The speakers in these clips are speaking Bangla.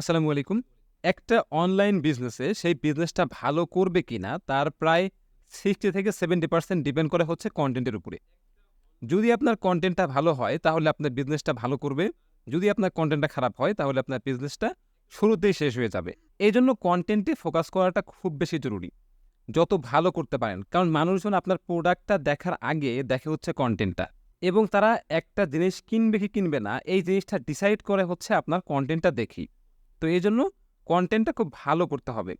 আসসালামু আলাইকুম। একটা অনলাইন বিজনেসে সেই বিজনেসটা ভালো করবে কিনা, তার প্রায় সিক্সটি থেকে সেভেন্টি পার্সেন্ট ডিপেন্ড করে হচ্ছে কন্টেন্টের উপরে। যদি আপনার কন্টেন্টটা ভালো হয়, তাহলে আপনার বিজনেসটা ভালো করবে। যদি আপনার কন্টেন্টটা খারাপ হয়, তাহলে আপনার বিজনেসটা শুরুতেই শেষ হয়ে যাবে। এই জন্য কন্টেন্টে ফোকাস করাটা খুব বেশি জরুরি। যত ভালো করতে পারেন, কারণ মানুষজন আপনার প্রোডাক্টটা দেখার আগে দেখে হচ্ছে কন্টেন্টটা এবং তারা একটা জিনিস কিনবে কি কিনবে না, এই জিনিসটা ডিসাইড করে হচ্ছে আপনার কন্টেন্টটা দেখি তো এই জন্য কন্টেন্টটা খুব ভালো করতে হবে।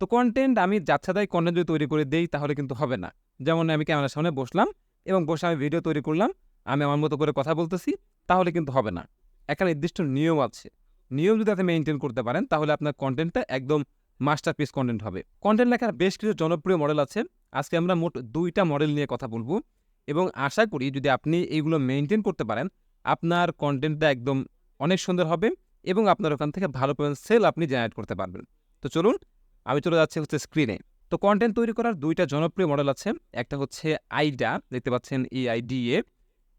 তো কন্টেন্ট আমি যাচ্ছাদাই কন্টেন্ট যদি তৈরি করে দেই তাহলে কিন্তু হবে না। যেমন আমি ক্যামেরার সামনে বসলাম এবং বসে আমি ভিডিও তৈরি করলাম, আমি আমার মতো করে কথা বলতেছি, তাহলে কিন্তু হবে না। একটা নির্দিষ্ট নিয়ম আছে। নিয়ম যদি আপনি মেনটেন করতে পারেন, তাহলে আপনার কন্টেন্টটা একদম মাস্টারপিস কন্টেন্ট হবে। কন্টেন্ট লেখার বেশ কিছু জনপ্রিয় মডেল আছে। আজকে আমরা মোট দুইটা মডেল নিয়ে কথা বলব এবং আশা করি যদি আপনি এইগুলো মেনটেন করতে পারেন, আপনার কন্টেন্টটা একদম অনেক সুন্দর হবে। এবং আপনার ওখান থেকে ভালো পরিমাণ সেল আপনি জেনারেট করতে পারবেন। তো চলুন, আমি চলে যাচ্ছি হচ্ছে স্ক্রিনে তো কন্টেন্ট তৈরি করার দুইটা জনপ্রিয় মডেল আছে। একটা হচ্ছে আইডা দেখতে পাচ্ছেন এআইডিএ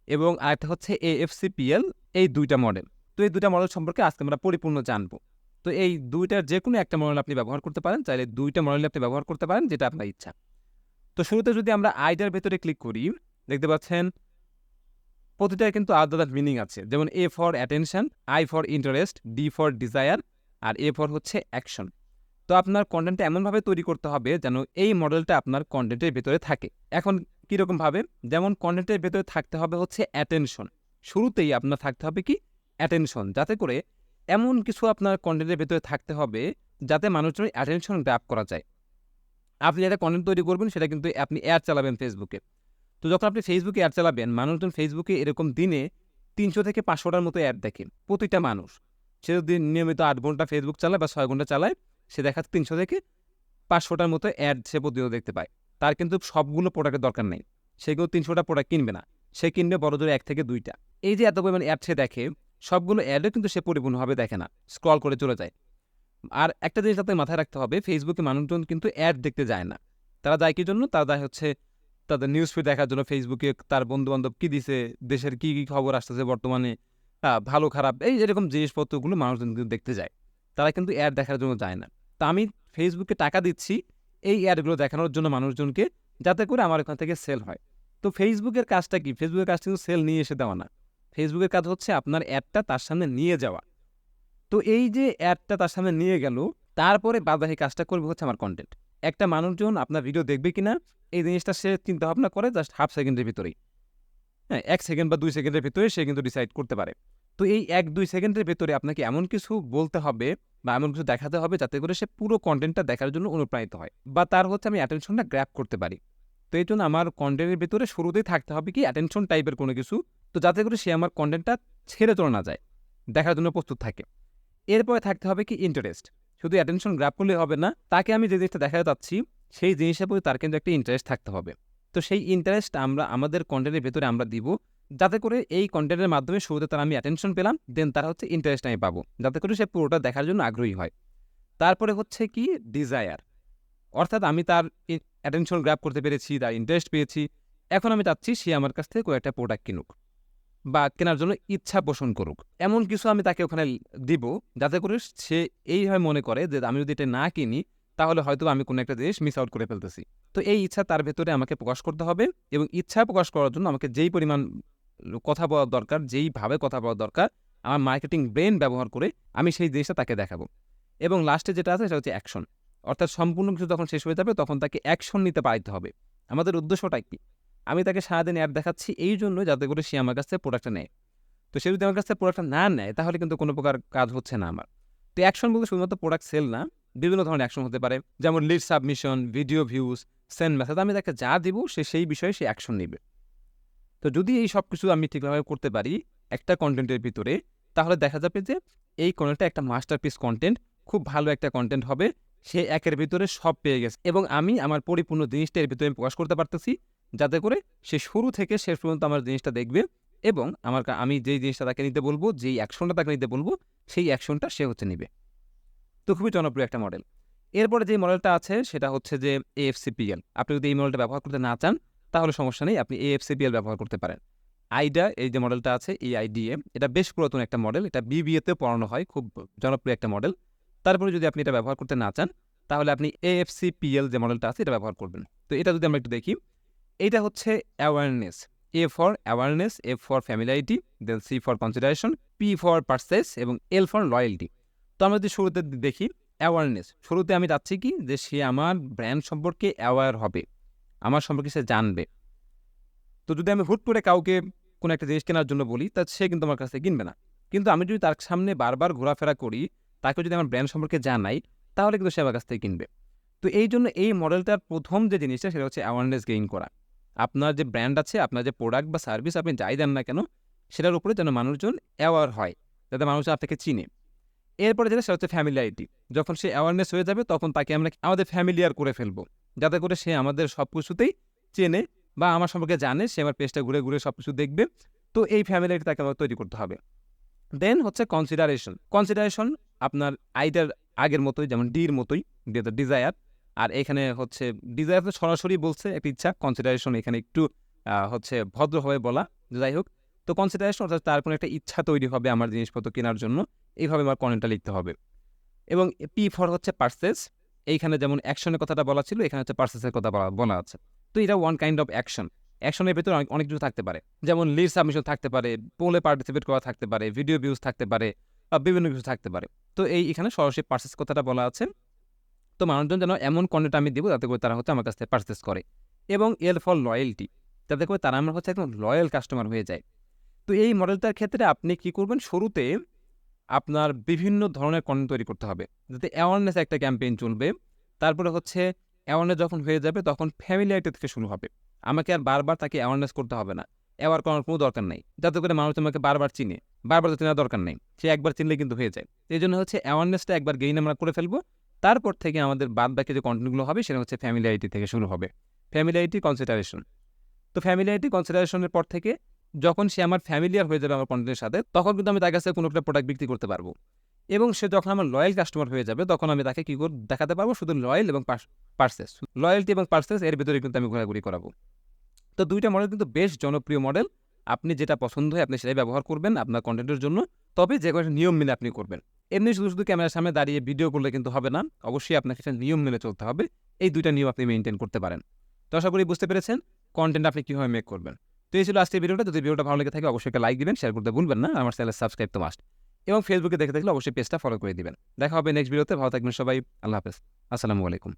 এবং আরেকটা হচ্ছে এ এএফসিপিএল এই দুইটা মডেল তো এই দুইটা মডেল সম্পর্কে আজকে আমরা পরিপূর্ণ জানব। তো এই দুইটার যে কোনো একটা মডেল আপনি ব্যবহার করতে পারেন, চাইলে দুইটা মডেল আপনি ব্যবহার করতে পারেন, যেটা আপনার ইচ্ছা। তো শুরুতে যদি আমরা আইডার ভেতরে ক্লিক করি, দেখতে পাচ্ছেন প্রতিটার কিন্তু আলাদা আলাদা মিনিং আছে। যেমন A for attention I for interest D for desire R A for হচ্ছে অ্যাকশন তো আপনার কন্টেন্টটা এমনভাবে তৈরি করতে হবে যেন এই মডেলটা আপনার কন্টেন্টের ভেতরে থাকে। এখন কীরকমভাবে যেমন কন্টেন্টের ভেতরে থাকতে হবে হচ্ছে অ্যাটেনশন শুরুতেই আপনার থাকতে হবে কি? অ্যাটেনশন যাতে করে এমন কিছু আপনার কন্টেন্টের ভেতরে থাকতে হবে যাতে মানুষজনের অ্যাটেনশন গ্র্যাপ করা যায়। আপনি যেটা কন্টেন্ট তৈরি করবেন সেটা কিন্তু আপনি অ্যাড চালাবেন ফেসবুকে তো যখন আপনি ফেসবুকে অ্যাড চালাবেন, মানুষজন ফেসবুকে এরকম দিনে তিনশো থেকে পাঁচশোটার মতো অ্যাড দেখে, প্রতিটা মানুষ। সে যদি নিয়মিত আট ঘণ্টা ফেসবুক চালায় বা ছয় ঘণ্টা চালায়, সে দেখা তিনশো থেকে পাঁচশোটার মতো অ্যাড সে প্রতিদিন দেখতে পায়। তার কিন্তু সবগুলো প্রোডাক্টের দরকার নেই। সে সেগুলো তিনশোটা প্রোডাক্ট কিনবে না। সে কিনবে বড় জোরে এক থেকে দুইটা। এই যে এত পরিমাণ অ্যাড সে দেখে, সবগুলো অ্যাডও কিন্তু সে পরিপূর্ণভাবে দেখে না। স্ক্রল করে চলে যায়। আর একটা জিনিস আপনাকে মাথায় রাখতে হবে ফেসবুকে মানুষজন কিন্তু অ্যাড দেখতে যায় না। তারা যায় কি জন্য? তারা যায় হচ্ছে তাদের নিউজ ফিড দেখার জন্য ফেসবুকে তার বন্ধু বান্ধব কী দিছে, দেশের কী কী খবর আসতেছে বর্তমানে ভালো, খারাপ, এই এরকম জিনিসপত্রগুলো মানুষজন কিন্তু দেখতে যায়। তারা কিন্তু অ্যাড দেখার জন্য যায় না। তা আমি ফেসবুকে টাকা দিচ্ছি এই অ্যাডগুলো দেখানোর জন্য মানুষজনকে যাতে করে আমার ওখান থেকে সেল হয়। তো ফেসবুকের কাজটা কি? ফেসবুকের কাজটা কিন্তু সেল নিয়ে এসে দেওয়া না। ফেসবুকের কাজ হচ্ছে আপনার অ্যাডটা তার সামনে নিয়ে যাওয়া। তো এই যে অ্যাডটা তার সামনে নিয়ে গেল, তারপরে বাদবাকি কাজটা করবে হচ্ছে আমার কন্টেন্ট একটা মানুষজন আপনার ভিডিও দেখবে কিনা, এই জিনিসটা সে চিন্তা ভাবনা করে জাস্ট হাফ সেকেন্ডের ভিতরেই। হ্যাঁ এক সেকেন্ড বা দুই সেকেন্ডের ভিতরে সে কিন্তু ডিসাইড করতে পারে। তো এই এক দুই সেকেন্ডের ভেতরে আপনাকে এমন কিছু বলতে হবে বা এমন কিছু দেখাতে হবে যাতে করে সে পুরো কন্টেন্টটা দেখার জন্য অনুপ্রাণিত হয় বা তার হচ্ছে আমি অ্যাটেনশনটা গ্র্যাপ করতে পারি। তো এই জন্য আমার কন্টেন্টের ভেতরে শুরুতেই থাকতে হবে কি অ্যাটেনশন টাইপের কোনো কিছু, তো যাতে করে সে আমার কন্টেন্টটা ছেড়ে চলে না যায়, দেখার জন্য প্রস্তুত থাকে। এরপরে থাকতে হবে কি ইন্টারেস্ট শুধু অ্যাটেনশন গ্র্যাপ করলে হবে না, তাকে আমি যে জিনিসটা দেখাতে চাচ্ছি, সেই জিনিসের প্রতি তার কিন্তু একটা ইন্টারেস্ট থাকতে হবে। তো সেই ইন্টারেস্ট আমরা, আমাদের কন্টেন্টের ভেতরে আমরা দিব, যাতে করে এই কন্টেন্টের মাধ্যমে শুরুতে তার আমি অ্যাটেনশন পেলাম দেন তার হচ্ছে ইন্টারেস্ট আমি পাবো, যাতে করে সে পুরোটা দেখার জন্য আগ্রহী হয়। তারপরে হচ্ছে কি? ডিজায়ার অর্থাৎ আমি তার অ্যাটেনশন গ্র্যাপ করতে পেরেছি, তার ইন্টারেস্ট পেয়েছি, এখন আমি চাচ্ছি সে আমার কাছ থেকে কয়েকটা প্রোডাক্ট কিনুক। বা কেনার জন্য ইচ্ছা পোষণ করুক। এমন কিছু আমি তাকে ওখানে দিব যাতে করে সে এইভাবে মনে করে যে আমি যদি এটা না কিনি, তাহলে হয়তো আমি কোনো একটা জিনিস মিস আউট করে ফেলতেছি। তো এই ইচ্ছা তার ভেতরে আমাকে প্রকাশ করতে হবে এবং ইচ্ছা প্রকাশ করার জন্য আমাকে যেই পরিমাণ কথা বলার দরকার যেইভাবে কথা বলার দরকার, আমার মার্কেটিং ব্রেন ব্যবহার করে আমি সেই জিনিসটা তাকে দেখাবো। এবং লাস্টে যেটা আছে সেটা হচ্ছে অ্যাকশন অর্থাৎ সম্পূর্ণ কিছু যখন শেষ হয়ে যাবে তখন তাকে অ্যাকশন নিতে পারতে হবে। আমাদের উদ্দেশ্যটা কি? আমি তাকে সারাদিন অ্যাড দেখাচ্ছি এই জন্য যাতে করে সে আমার কাছ থেকে প্রোডাক্টটা নেয়। তো সে যদি আমার কাছ থেকে প্রোডাক্টটা না নেয়, তাহলে কিন্তু কোনো প্রকার কাজ হচ্ছে না আমার। তো অ্যাকশন বলতে শুধুমাত্র প্রোডাক্ট সেল না, বিভিন্ন ধরনের অ্যাকশন হতে পারে। যেমন lead submission video views send message আমি তাকে যা দিব, সে সেই বিষয়ে সে অ্যাকশন নেবে। তো যদি এই সব কিছু আমি ঠিকভাবে করতে পারি একটা কন্টেন্টের ভিতরে, তাহলে দেখা যাবে যে এই কন্টেন্টটা একটা মাস্টারপিস কন্টেন্ট খুব ভালো একটা কন্টেন্ট হবে। সে একের ভিতরে সব পেয়ে গেছে। এবং আমি আমার পরিপূর্ণ জিনিসটা এর ভিতরে প্রকাশ করতে পারতেছি। যাতে করে সে শুরু থেকে শেষ পর্যন্ত আমার জিনিসটা দেখবে এবং আমার আমি যেই জিনিসটা তাকে নিতে বলব, যেই অ্যাকশনটা তাকে নিতে বলব, সেই অ্যাকশনটা সে হচ্ছে নিবে। তো খুবই জনপ্রিয় একটা মডেল এরপরে যে মডেলটা আছে, সেটা হচ্ছে যে এএফসিপিএল আপনি যদি এই মডেলটা ব্যবহার করতে না চান, তাহলে সমস্যা নেই, আপনি এএফসিপিএল ব্যবহার করতে পারেন। আইডা, এই যে মডেলটা আছে এই আইডিএ এটা বেশ পুরাতন একটা মডেল এটা বিবিএতে পড়ানো হয়, খুব জনপ্রিয় একটা মডেল তারপরে যদি আপনি এটা ব্যবহার করতে না চান, তাহলে আপনি এএফসিপিএল যে মডেলটা আছে, এটা ব্যবহার করবেন। তো এটা যদি আমরা একটু দেখি এটা হচ্ছে awareness A for awareness A for familiarity then C for consideration P for purchase এবং এল ফর লয়্যালটি তো আমরা যদি শুরুতে দেখি অ্যাওয়ারনেস শুরুতে আমি চাচ্ছি কি? যে সে আমার ব্র্যান্ড সম্পর্কে অ্যাওয়ার হবে, আমার সম্পর্কে সে জানবে। তো যদি আমি হুট করে কাউকে কোনো একটা জিনিস কেনার জন্য বলি, তা সে কিন্তু আমার কাছ থেকে কিনবে না। কিন্তু আমি যদি তার সামনে বারবার ঘোরাফেরা করি, তাকে যদি আমার ব্র্যান্ড সম্পর্কে জানাই, তাহলে কিন্তু সে আমার কাছ থেকে কিনবে। তো এই জন্য এই মডেলটার প্রথম যে জিনিসটা, সেটা হচ্ছে অ্যাওয়ারনেস গেইন করা। আপনার যে ব্র্যান্ড আছে, আপনার যে প্রোডাক্ট বা সার্ভিস আপনি যাই দেন না কেন, সেটার উপরে যেন মানুষজন অ্যাওয়ার হয়, যাতে মানুষজন আপনাকে চিনে। এরপরে যেটা, সেটা হচ্ছে ফ্যামিলিয়ারিটি যখন সে অ্যাওয়ারনেস হয়ে যাবে, তখন তাকে আমরা আমাদের ফ্যামিলিয়ার করে ফেলব। যাতে করে সে আমাদের সব কিছুতেই চেনে বা আমার সম্পর্কে জানে, সে আমার পেজটা ঘুরে ঘুরে সব কিছু দেখবে। তো এই ফ্যামিলিয়ারিটি তাকে আমার তৈরি করতে হবে। দেন হচ্ছে কনসিডারেশন কনসিডারেশন আপনার আইটার আগের মতোই, যেমন ডির মতোই ডিজায়ার আর এখানে হচ্ছে ডিজায়ার তো সরাসরি বলছে, একটা ইচ্ছা কনসিডারেশন এখানে একটু হচ্ছে ভদ্রভাবে বলা, যাই হোক। তো কনসিডারেশন অর্থাৎ তার কোনো একটা ইচ্ছা তৈরি হবে আমার জিনিসপত্র কেনার জন্য, এইভাবে আমার কন্টেন্টটা লিখতে হবে। এবং পি ফর হচ্ছে পার্সেস এইখানে যেমন অ্যাকশনের কথাটা বলা ছিল, এখানে হচ্ছে পার্সেসের কথা বলা বলা আছে। তো এটা ওয়ান কাইন্ড অফ অ্যাকশন অ্যাকশনের ভেতরে অনেক অনেক কিছু থাকতে পারে। যেমন লিড সাবমিশন থাকতে পারে, পোলে পার্টিসিপেট করা থাকতে পারে ভিডিও ভিউজ থাকতে পারে, বা বিভিন্ন কিছু থাকতে পারে। তো এই এখানে সরাসরি পার্সেস কথাটা বলা আছে। তো মানুষজন যেন এমন কন্টেন্ট আমি দেবো যাতে করে তারা হচ্ছে আমার কাছ থেকে পার্সেস করে এবং এর ফল লয়্যালটি যাতে করে তারা আমার হচ্ছে একদম লয়াল কাস্টমার হয়ে যায়। তো এই মডেলটার ক্ষেত্রে আপনি কি করবেন? শুরুতে আপনার বিভিন্ন ধরনের কন্টেন্ট তৈরি করতে হবে। যাতে অ্যাওয়ারনেস একটা ক্যাম্পেইন চলবে, তারপরে হচ্ছে অ্যাওয়ারনেস যখন হয়ে যাবে তখন ফ্যামিলিয়ারিটি থেকে শুরু হবে। আমাকে আর বারবার তাকে অ্যাওয়ারনেস করতে হবে না। অ্যাওয়ার করার কোনো দরকার নেই। যাতে করে মানুষ আমাকে বারবার চিনে। বারবার তো চেনার দরকার নেই। সে একবার চিনলে কিন্তু হয়ে যায়। এই জন্য হচ্ছে অ্যাওয়ারনেসটা একবার গেইন আমরা করে ফেলব। তারপর থেকে আমাদের বাদ বাকি যে কন্টেন্টগুলো হবে, সেটা হচ্ছে ফ্যামিলিয়ারিটি থেকে শুরু হবে। ফ্যামিলিয়ারিটি কনসিডারেশন তো ফ্যামিলিয়ারিটি কনসিডারেশনের পর থেকে যখন সে আমার ফ্যামিলিয়ার হয়ে যাবে আমার কন্টেন্টের সাথে, তখন কিন্তু আমি তার কাছে কোনো একটা প্রোডাক্ট বিক্রি করতে পারব। এবং সে যখন আমার লয়াল কাস্টমার হয়ে যাবে, তখন আমি তাকে কী করে দেখাতে পারব? শুধু লয়াল এবং পার্সেস লয়্যালটি এবং পার্সেস এর ভিতরে কিন্তু আমি ঘোরাঘুরি করাবো। তো দুইটা মডেল কিন্তু বেশ জনপ্রিয় মডেল আপনি যেটা পছন্দ হয় আপনি সেটাই ব্যবহার করবেন আপনার কন্টেন্টের জন্য। তবে যে কোনো নিয়ম মেনে আপনি করবেন। এমনি শুধু শুধু ক্যামেরার সামনে দাঁড়িয়ে ভিডিও করলে কিন্তু হবে না। অবশ্যই আপনাকে সেটা নিয়ম মেনে চলতে হবে। এই দুইটা নিয়ম আপনি মেনটেন করতে পারেন। তো আশা করি বুঝতে পেরেছেন কন্টেন্ট আপনি কীভাবে মেক করবেন। তো এই ছিল আজকের ভিডিওটা। যদি ভিডিওটা ভালো লেগে থাকে অবশ্যই একটা লাইক দিবেন শেয়ার করতে ভুলবেন না। আমার চ্যানেল সাবস্ক্রাইব তো মাস্ট এবং ফেসবুকে দেখে থাকলে অবশ্যই পেজটা ফলো করে দিবেন। দেখা হবে নেক্সট ভিডিওতে ভালো থাকবেন সবাই। আল্লাহ হাফেজ। আসসালামু আলাইকুম।